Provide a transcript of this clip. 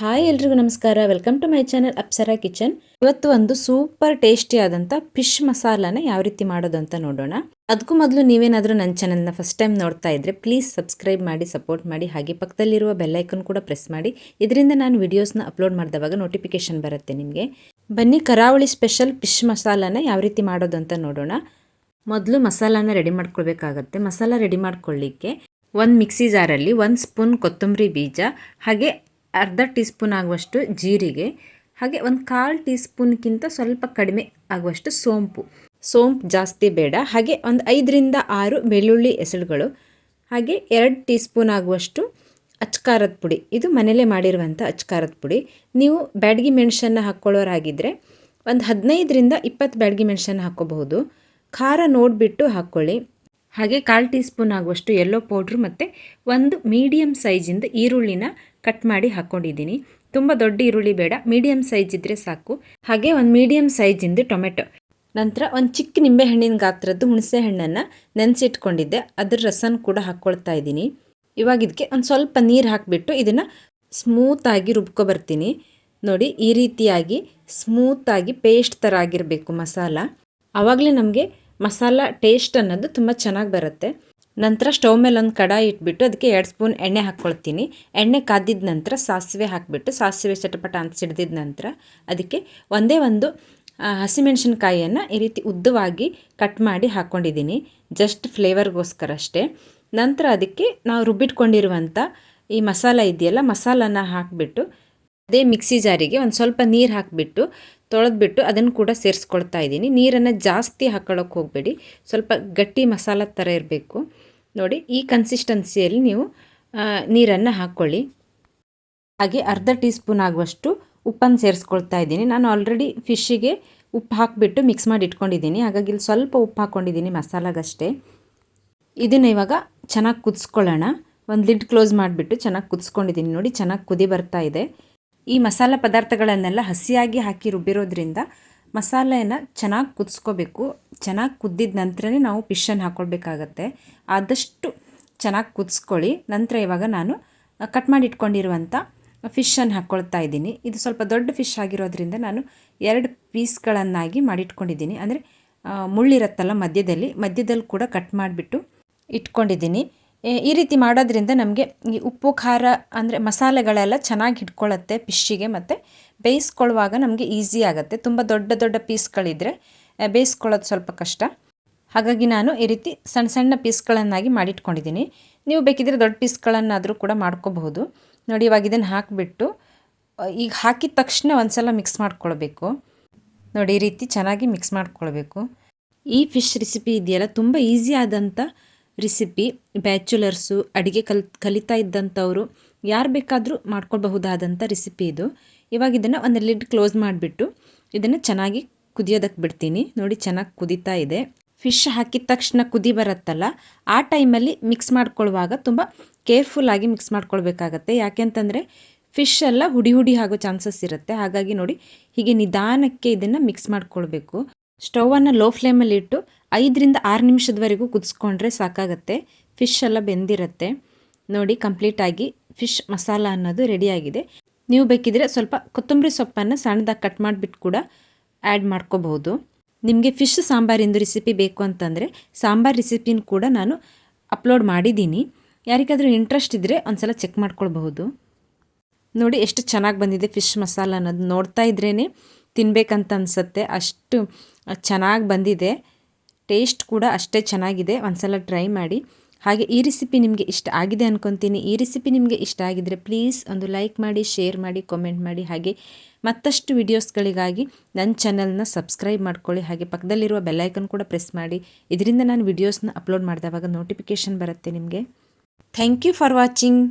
Hi ಎಲ್ರಿಗೂ ನಮಸ್ಕಾರ. Welcome to my channel Apsara kitchen ಇವತ್ತು ಒಂದು ಸೂಪರ್ ಟೇಸ್ಟಿ ಆದಂಥ ಫಿಶ್ ಮಸಾಲಾನ ಯಾವ ರೀತಿ ಮಾಡೋದು ಅಂತ ನೋಡೋಣ. ಅದಕ್ಕೂ ಮೊದಲು ನೀವೇನಾದರೂ ನನ್ನ ಚಾನಲ್ನ ಫಸ್ಟ್ ಟೈಮ್ ನೋಡ್ತಾ ಇದ್ರೆ ಪ್ಲೀಸ್ ಸಬ್ಸ್ಕ್ರೈಬ್ ಮಾಡಿ ಸಪೋರ್ಟ್ ಮಾಡಿ, ಹಾಗೆ ಪಕ್ಕದಲ್ಲಿರುವ ಬೆಲ್ಲೈಕನ್ ಕೂಡ ಪ್ರೆಸ್ ಮಾಡಿ. ಇದರಿಂದ ನಾನು ವಿಡಿಯೋಸ್ನ ಅಪ್ಲೋಡ್ ಮಾಡಿದವಾಗ ನೋಟಿಫಿಕೇಶನ್ ಬರುತ್ತೆ ನಿಮಗೆ. ಬನ್ನಿ, ಕರಾವಳಿ ಸ್ಪೆಷಲ್ ಫಿಶ್ ಮಸಾಲಾನ ಯಾವ ರೀತಿ ಮಾಡೋದು ಅಂತ ನೋಡೋಣ. ಮೊದಲು ಮಸಾಲಾನ ರೆಡಿ ಮಾಡ್ಕೊಳ್ಬೇಕಾಗತ್ತೆ. ಮಸಾಲ ರೆಡಿ ಮಾಡ್ಕೊಳ್ಳಿಕ್ಕೆ ಒಂದು ಮಿಕ್ಸಿ ಜಾರಲ್ಲಿ ಒಂದು ಸ್ಪೂನ್ ಕೊತ್ತಂಬರಿ ಬೀಜ, ಹಾಗೆ ಅರ್ಧ ಟೀ ಸ್ಪೂನ್ ಆಗುವಷ್ಟು ಜೀರಿಗೆ, ಹಾಗೆ ಒಂದು ಕಾಲು ಟೀ ಸ್ಪೂನ್ಗಿಂತ ಸ್ವಲ್ಪ ಕಡಿಮೆ ಆಗುವಷ್ಟು ಸೋಂಪು. ಸೋಂಪು ಜಾಸ್ತಿ ಬೇಡ. ಹಾಗೆ ಒಂದು ಐದರಿಂದ ಆರು ಬೆಳ್ಳುಳ್ಳಿ ಎಸಳುಗಳು ಹಾಗೆ ಎರಡು ಟೀ ಸ್ಪೂನ್ ಆಗುವಷ್ಟು ಅಚ್ಕಾರದ ಪುಡಿ. ಇದು ಮನೆಯಲ್ಲೇ ಮಾಡಿರುವಂಥ ಅಚ್ಕಾರದ ಪುಡಿ. ನೀವು ಬ್ಯಾಡಗಿ ಮೆಣಸನ್ನು ಹಾಕ್ಕೊಳ್ಳೋರಾಗಿದ್ದರೆ ಒಂದು ಹದಿನೈದರಿಂದ ಇಪ್ಪತ್ತು ಬ್ಯಾಡಗಿ ಮೆಣಸನ್ನು ಹಾಕ್ಕೋಬಹುದು. ಖಾರ ನೋಡಿಬಿಟ್ಟು ಹಾಕ್ಕೊಳ್ಳಿ. ಹಾಗೆ ಕಾಲು ಟೀ ಸ್ಪೂನ್ ಆಗುವಷ್ಟು ಎಲ್ಲೋ ಪೌಡ್ರು ಮತ್ತು ಒಂದು ಮೀಡಿಯಮ್ ಸೈಜಿಂದ ಈರುಳ್ಳಿನ ಕಟ್ ಮಾಡಿ ಹಾಕ್ಕೊಂಡಿದ್ದೀನಿ ತುಂಬ ದೊಡ್ಡ ಈರುಳ್ಳಿ ಬೇಡ ಮೀಡಿಯಂ ಸೈಜ್ ಇದ್ದರೆ ಸಾಕು. ಹಾಗೆ ಒಂದು ಮೀಡಿಯಮ್ ಸೈಜಿಂದು ಟೊಮೆಟೊ. ನಂತರ ಒಂದು ಚಿಕ್ಕ ನಿಂಬೆಹಣ್ಣಿನ ಗಾತ್ರದ್ದು ಹುಣಸೆ ಹಣ್ಣನ್ನು ನೆನೆಸಿಟ್ಕೊಂಡಿದ್ದೆ. ಅದ್ರ ರಸನ ಕೂಡ ಹಾಕ್ಕೊಳ್ತಾ ಇದ್ದೀನಿ. ಇವಾಗ ಇದಕ್ಕೆ ಒಂದು ಸ್ವಲ್ಪ ನೀರು ಹಾಕಿಬಿಟ್ಟು ಇದನ್ನು ಸ್ಮೂತಾಗಿ ರುಬ್ಕೊಬರ್ತೀನಿ ನೋಡಿ, ಈ ರೀತಿಯಾಗಿ ಸ್ಮೂತಾಗಿ ಪೇಸ್ಟ್ ಥರ ಆಗಿರಬೇಕು ಮಸಾಲ. ಆವಾಗಲೇ ನಮಗೆ ಮಸಾಲ ಟೇಸ್ಟ್ ಅನ್ನೋದು ತುಂಬ ಚೆನ್ನಾಗಿ ಬರುತ್ತೆ. ನಂತರ ಸ್ಟವ್ ಮೇಲೆ ಒಂದು ಕಡಾಯಿ ಇಟ್ಬಿಟ್ಟು ಅದಕ್ಕೆ ಎರಡು ಸ್ಪೂನ್ ಎಣ್ಣೆ ಹಾಕ್ಕೊಳ್ತೀನಿ. ಎಣ್ಣೆ ಕಾದಿದ ನಂತರ ಸಾಸಿವೆ ಹಾಕಿಬಿಟ್ಟು, ಸಾಸಿವೆ ಚಟಪಟ ಅಂತ ಸಿಡ್ದಿದ ನಂತರ ಅದಕ್ಕೆ ಒಂದೇ ಒಂದು ಹಸಿಮೆಣಸಿನ್ಕಾಯಿಯನ್ನು ಈ ರೀತಿ ಉದ್ದವಾಗಿ ಕಟ್ ಮಾಡಿ ಹಾಕ್ಕೊಂಡಿದ್ದೀನಿ ಜಸ್ಟ್ ಫ್ಲೇವರ್ಗೋಸ್ಕರ ಅಷ್ಟೇ. ನಂತರ ಅದಕ್ಕೆ ನಾವು ರುಬ್ಬಿಟ್ಕೊಂಡಿರುವಂಥ ಈ ಮಸಾಲ ಇದೆಯಲ್ಲ, ಮಸಾಲನ ಹಾಕಿಬಿಟ್ಟು ಅದೇ ಮಿಕ್ಸಿ ಜಾರಿಗೆ ಒಂದು ಸ್ವಲ್ಪ ನೀರು ಹಾಕಿಬಿಟ್ಟು ತೊಳೆದ್ಬಿಟ್ಟು ಅದನ್ನು ಕೂಡ ಸೇರಿಸ್ಕೊಳ್ತಾ ಇದ್ದೀನಿ. ನೀರನ್ನು ಜಾಸ್ತಿ ಹಾಕೊಳ್ಳೋಕೆ ಹೋಗಬೇಡಿ. ಸ್ವಲ್ಪ ಗಟ್ಟಿ ಮಸಾಲ ಥರ ಇರಬೇಕು. ನೋಡಿ, ಈ ಕನ್ಸಿಸ್ಟೆನ್ಸಿಯಲ್ಲಿ ನೀವು ನೀರನ್ನು ಹಾಕ್ಕೊಳ್ಳಿ ಹಾಗೆ ಅರ್ಧ ಟೀ ಸ್ಪೂನ್ ಆಗುವಷ್ಟು ಉಪ್ಪನ್ನು ಸೇರಿಸ್ಕೊಳ್ತಾ ಇದ್ದೀನಿ. ನಾನು ಆಲ್ರೆಡಿ ಫಿಶ್ಶಿಗೆ ಉಪ್ಪು ಹಾಕಿಬಿಟ್ಟು ಮಿಕ್ಸ್ ಮಾಡಿ ಇಟ್ಕೊಂಡಿದ್ದೀನಿ. ಹಾಗಾಗಿ ಇಲ್ಲಿ ಸ್ವಲ್ಪ ಉಪ್ಪು ಹಾಕ್ಕೊಂಡಿದ್ದೀನಿ ಮಸಾಲಾಗಷ್ಟೇ. ಇದನ್ನು ಇವಾಗ ಚೆನ್ನಾಗಿ ಕುದಿಸ್ಕೊಳ್ಳೋಣ. ಒಂದು ಲಿಡ್ ಕ್ಲೋಸ್ ಮಾಡಿಬಿಟ್ಟು ಚೆನ್ನಾಗಿ ಕುದಿಸ್ಕೊಂಡಿದ್ದೀನಿ. ನೋಡಿ, ಚೆನ್ನಾಗಿ ಕುದಿ ಬರ್ತಾ ಇದೆ. ಈ ಮಸಾಲ ಪದಾರ್ಥಗಳನ್ನೆಲ್ಲ ಹಸಿಯಾಗಿ ಹಾಕಿ ರುಬ್ಬಿರೋದ್ರಿಂದ ಮಸಾಲೆಯನ್ನು ಚೆನ್ನಾಗಿ ಕುದಿಸ್ಕೋಬೇಕು. ಚೆನ್ನಾಗಿ ಕುದ್ದಿದ ನಂತರನೇ ನಾವು ಫಿಶನ್ನು ಹಾಕ್ಕೊಳ್ಬೇಕಾಗತ್ತೆ ಆದಷ್ಟು ಚೆನ್ನಾಗಿ ಕುದಿಸ್ಕೊಳ್ಳಿ. ನಂತರ ಇವಾಗ ನಾನು ಕಟ್ ಮಾಡಿ ಇಟ್ಕೊಂಡಿರುವಂಥ ಫಿಶನ್ನು ಹಾಕ್ಕೊಳ್ತಾ ಇದ್ದೀನಿ. ಇದು ಸ್ವಲ್ಪ ದೊಡ್ಡ ಫಿಶ್ ಆಗಿರೋದ್ರಿಂದ ನಾನು ಎರಡು ಪೀಸ್ಗಳನ್ನಾಗಿ ಮಾಡಿಟ್ಕೊಂಡಿದ್ದೀನಿ. ಅಂದರೆ ಮುಳ್ಳಿರತ್ತಲ್ಲ ಮಧ್ಯದಲ್ಲಿ? ಮಧ್ಯದಲ್ಲಿ ಕೂಡ ಕಟ್ ಮಾಡಿಬಿಟ್ಟು ಇಟ್ಕೊಂಡಿದ್ದೀನಿ. ಈ ರೀತಿ ಮಾಡೋದ್ರಿಂದ ನಮಗೆ ಈ ಉಪ್ಪು, ಖಾರ ಅಂದರೆ ಮಸಾಲೆಗಳೆಲ್ಲ ಚೆನ್ನಾಗಿ ಹಿಡ್ಕೊಳ್ಳುತ್ತೆ ಫಿಶ್ಶಿಗೆ ಮತ್ತು ಬೇಯಿಸ್ಕೊಳ್ಳುವಾಗ ನಮಗೆ ಈಸಿ ಆಗುತ್ತೆ. ತುಂಬ ದೊಡ್ಡ ದೊಡ್ಡ ಪೀಸ್ಗಳಿದ್ದರೆ ಬೇಯಿಸ್ಕೊಳ್ಳೋದು ಸ್ವಲ್ಪ ಕಷ್ಟ. ಹಾಗಾಗಿ ನಾನು ಈ ರೀತಿ ಸಣ್ಣ ಸಣ್ಣ ಪೀಸ್ಗಳನ್ನಾಗಿ ಮಾಡಿಟ್ಕೊಂಡಿದ್ದೀನಿ. ನೀವು ಬೇಕಿದ್ರೆ ದೊಡ್ಡ ಪೀಸ್ಗಳನ್ನಾದರೂ ಕೂಡ ಮಾಡ್ಕೋಬಹುದು. ನೋಡಿ, ಇವಾಗ ಇದನ್ನು ಹಾಕಿಬಿಟ್ಟು ಈಗ ಹಾಕಿದ ತಕ್ಷಣ ಒಂದು ಸಲ ಮಿಕ್ಸ್ ಮಾಡ್ಕೊಳ್ಬೇಕು. ನೋಡಿ, ಈ ರೀತಿ ಚೆನ್ನಾಗಿ ಮಿಕ್ಸ್ ಮಾಡ್ಕೊಳ್ಬೇಕು. ಈ ಫಿಶ್ ರೆಸಿಪಿ ಇದೆಯಲ್ಲ, ತುಂಬ ಈಸಿ ಆದಂಥ ರೆಸಿಪಿ, ಬ್ಯಾಚುಲರ್ಸು, ಅಡುಗೆ ಕಲ್, ಕಲಿತಾ ಇದ್ದಂಥವರು ಯಾರು ಬೇಕಾದರೂ ಮಾಡ್ಕೊಳ್ಬಹುದಾದಂಥ ರೆಸಿಪಿ ಇದು. ಇವಾಗ ಇದನ್ನು ಒಂದು ಲಿಡ್ ಕ್ಲೋಸ್ ಮಾಡಿಬಿಟ್ಟು ಇದನ್ನು ಚೆನ್ನಾಗಿ ಕುದಿಯೋದಕ್ಕೆ ಬಿಡ್ತೀನಿ. ನೋಡಿ ಚೆನ್ನಾಗಿ ಕುದೀತಾ ಇದೆ. ಫಿಶ್ ಹಾಕಿದ ತಕ್ಷಣ ಕುದಿ ಬರುತ್ತಲ್ಲ, ಆ ಟೈಮಲ್ಲಿ ಮಿಕ್ಸ್ ಮಾಡ್ಕೊಳ್ಳುವಾಗ ತುಂಬ ಕೇರ್ಫುಲ್ಲಾಗಿ ಮಿಕ್ಸ್ ಮಾಡ್ಕೊಳ್ಬೇಕಾಗತ್ತೆ. ಯಾಕೆಂತಂದರೆ ಫಿಶ್ ಎಲ್ಲ ಹುಡಿ ಹುಡಿ ಆಗೋ ಚಾನ್ಸಸ್ ಇರುತ್ತೆ. ಹಾಗಾಗಿ ನೋಡಿ ಹೀಗೆ ನಿಧಾನಕ್ಕೆ ಇದನ್ನು ಮಿಕ್ಸ್ ಮಾಡ್ಕೊಳ್ಬೇಕು. ಸ್ಟವನ್ನು ಲೋ ಫ್ಲೇಮಲ್ಲಿ ಇಟ್ಟು ಐದರಿಂದ ಆರು ನಿಮಿಷದವರೆಗೂ ಕುದಿಸ್ಕೊಂಡ್ರೆ ಸಾಕಾಗತ್ತೆ. ಫಿಶ್ ಎಲ್ಲ ಬೆಂದಿರುತ್ತೆ. ನೋಡಿ ಕಂಪ್ಲೀಟಾಗಿ ಫಿಶ್ ಮಸಾಲ ಅನ್ನೋದು ರೆಡಿಯಾಗಿದೆ ನೀವು ಬೇಕಿದ್ರೆ ಸ್ವಲ್ಪ ಕೊತ್ತಂಬರಿ ಸೊಪ್ಪನ್ನು ಸಣ್ಣದಾಗಿ ಕಟ್ ಮಾಡಿಬಿಟ್ಟು ಕೂಡ ಆ್ಯಡ್ ಮಾಡ್ಕೋಬಹುದು. ನಿಮಗೆ ಫಿಶ್ ಸಾಂಬಾರಿಂದು ರೆಸಿಪಿ ಬೇಕು ಅಂತಂದರೆ ಸಾಂಬಾರ್ ರೆಸಿಪಿನ ಕೂಡ ನಾನು ಅಪ್ಲೋಡ್ ಮಾಡಿದ್ದೀನಿ. ಯಾರಿಗಾದರೂ ಇಂಟ್ರೆಸ್ಟ್ ಇದ್ದರೆ ಒಂದ್ಸಲ ಚೆಕ್ ಮಾಡ್ಕೊಳ್ಬಹುದು. ನೋಡಿ, ಎಷ್ಟು ಚೆನ್ನಾಗಿ ಬಂದಿದೆ ಫಿಶ್ ಮಸಾಲ ಅನ್ನೋದು ನೋಡ್ತಾ ಇದ್ರೇ ತಿನ್ಬೇಕಂತ ಅನಿಸುತ್ತೆ. ಅಷ್ಟು ಚೆನ್ನಾಗಿ ಬಂದಿದೆ. ಟೇಸ್ಟ್ ಕೂಡ ಅಷ್ಟೇ ಚೆನ್ನಾಗಿದೆ. ಒಂದ್ಸಲ ಟ್ರೈ ಮಾಡಿ. ಹಾಗೆ ಈ ರೆಸಿಪಿ ನಿಮಗೆ ಇಷ್ಟ ಆಗಿದೆ ಅಂದ್ಕೊತೀನಿ ಈ ರೆಸಿಪಿ ನಿಮಗೆ ಇಷ್ಟ ಆಗಿದರೆ ಪ್ಲೀಸ್ ಒಂದು ಲೈಕ್ ಮಾಡಿ, ಶೇರ್ ಮಾಡಿ, ಕಾಮೆಂಟ್ ಮಾಡಿ. ಹಾಗೆ ಮತ್ತಷ್ಟು ವಿಡಿಯೋಸ್ಗಳಿಗಾಗಿ ನನ್ನ ಚಾನಲ್ನ ಸಬ್ಸ್ಕ್ರೈಬ್ ಮಾಡ್ಕೊಳ್ಳಿ. ಹಾಗೆ ಪಕ್ಕದಲ್ಲಿರುವ ಬೆಲ್ಲೈಕನ್ ಕೂಡ ಪ್ರೆಸ್ ಮಾಡಿ. ಇದರಿಂದ ನಾನು ವಿಡಿಯೋಸ್ನ ಅಪ್ಲೋಡ್ ಮಾಡಿದವಾಗ ನೋಟಿಫಿಕೇಷನ್ ಬರುತ್ತೆ ನಿಮಗೆ. Thank you for watching.